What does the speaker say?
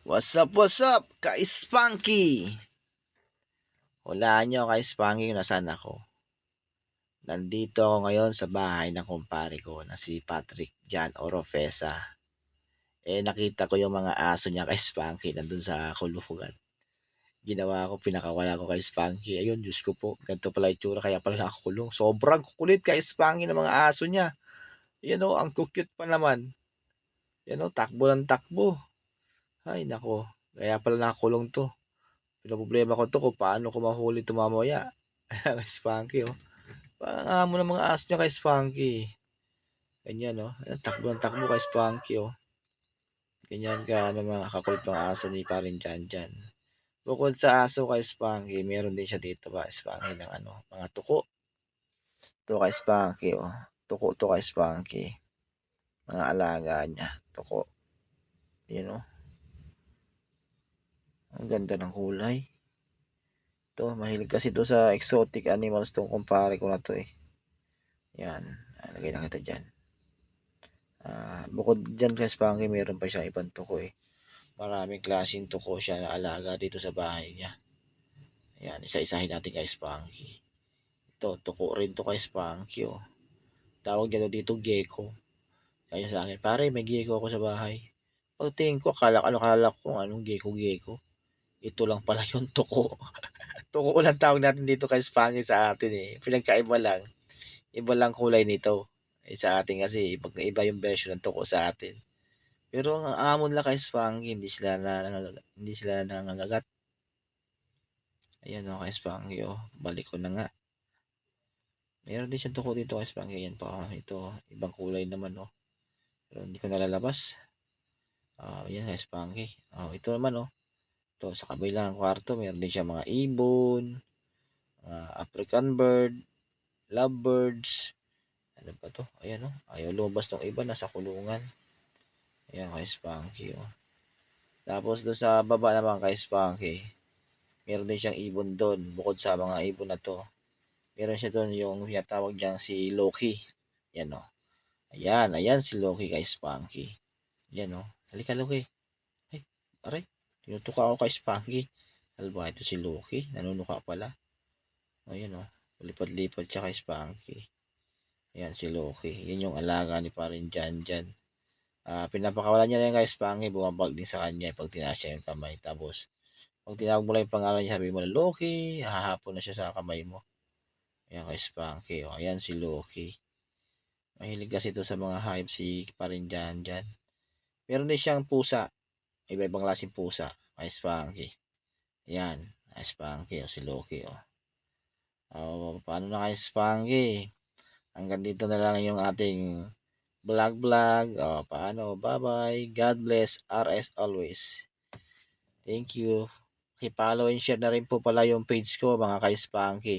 What's up, what's up, ka-Spunky? Hulaan nyo, ka-Spunky, kung nasaan ako. Nandito ako ngayon sa bahay ng kumpare ko na si Patrick Jan Orofesa. Eh, nakita ko yung mga aso niya kay Spunky nandun sa kulungan. Ginawa ko, pinakawala ko kay Spunky. Ayun, Diyos ko po, ganito pala itsura, kaya pala nakakulong. Sobrang kukulit kay Spunky ng mga aso niya. Yan o, ang cute pa naman. Yan o, takbo ng takbo. Ay, nako. Kaya pala nakakulong to. Pinaproblema ko to kung paano ko mahuli ito mamaya. kay Spunky, oh. Parang amo ng mga aso niya kay Spunky. Ganyan, oh. Ayan, Takbo ng takbo kay Spunky, oh. Ganyan ka, ano, mga kakulit mga aso ni parin dyan dyan. Bukod sa aso kay Spunky, meron din siya dito ba, Spunky ng ano, mga tuko. Ito kay Spunky, oh. Tuko to kay Spunky. Mga alaga niya, tuko. Yan, oh. Ang ganda ng kulay. Ito, mahilig kasi to sa exotic animals tong kumpare ko na to eh. Yan, lagay na kita dyan. Ah, bukod dyan kay Spanky, meron pa siya ibang tuko eh. Maraming klaseng tuko siya na alaga dito sa bahay niya. Yan, isa-isahin natin kay Spanky. Ito, tuko rin to kay Spanky oh. Tawag niya dito gecko. Kaya sa akin, pare, may gecko ako sa bahay. Pagtingin ko, akala, ano akala ko, anong gecko-gecko. Ito lang pala yung tuko. tuko lang tawag natin dito kay Spanky sa atin eh. Pinagkaiba lang. Iba lang kulay nito. Eh, sa atin kasi, iba yung version ng tuko sa atin. Pero ang amon lang kay Spanky, hindi sila na, hindi sila nangangagat. Ayan o, kay Spanky o. Balik ko na nga. Meron din siyang tuko dito kay Spanky. Ayan pa. oh. Ito, ibang kulay naman o. Pero hindi ko nalalabas. Ah, ayan kay Spanky. Oh, ito naman o. Ito, sa kabilang kwarto, meron din siya mga ibon, mga African bird, lovebirds. Ano ba to? Ayan o. Ayaw lumabas tong iba, nasa kulungan. Ayan kay Spunky o. Tapos doon sa baba naman kay Spunky, meron din siyang ibon doon. Bukod sa mga ibon na to, meron siya doon yung tinatawag niyang si Loki. Ayan o. Ayan, ayan si Loki kay Spunky. Ayan o. Halika Loki. Ay, aray. Tinutuka ako kay Spanky. Alba, ito si Loki. Nanunuka pala. Ayan o. Lipat-lipat siya kay Spanky. Ayan si Loki. Yan yung alaga ni parin Jan Jan. Ah, pinapakawalan niya na yan kay Spanky. Bumabag din sa kanya pag tinaas siya yung kamay. Tapos, pag tinawag mo lang yung pangalan niya, sabi mo na Loki, hahapon na siya sa kamay mo. Ayan kay Spanky. O, ayan si Loki. Mahilig kasi ito sa mga hype si parin Jan Jan. Meron din siyang pusa iba-ibang klaseng pusa. Kay Spanky. Yan. Kay Spanky o si Loki o. O, paano na kay Spanky? Hanggang dito na lang yung ating vlog vlog. O, paano? Bye-bye. God bless. RS always. Thank you. I-follow and share na rin po pala yung page ko mga kay Spanky.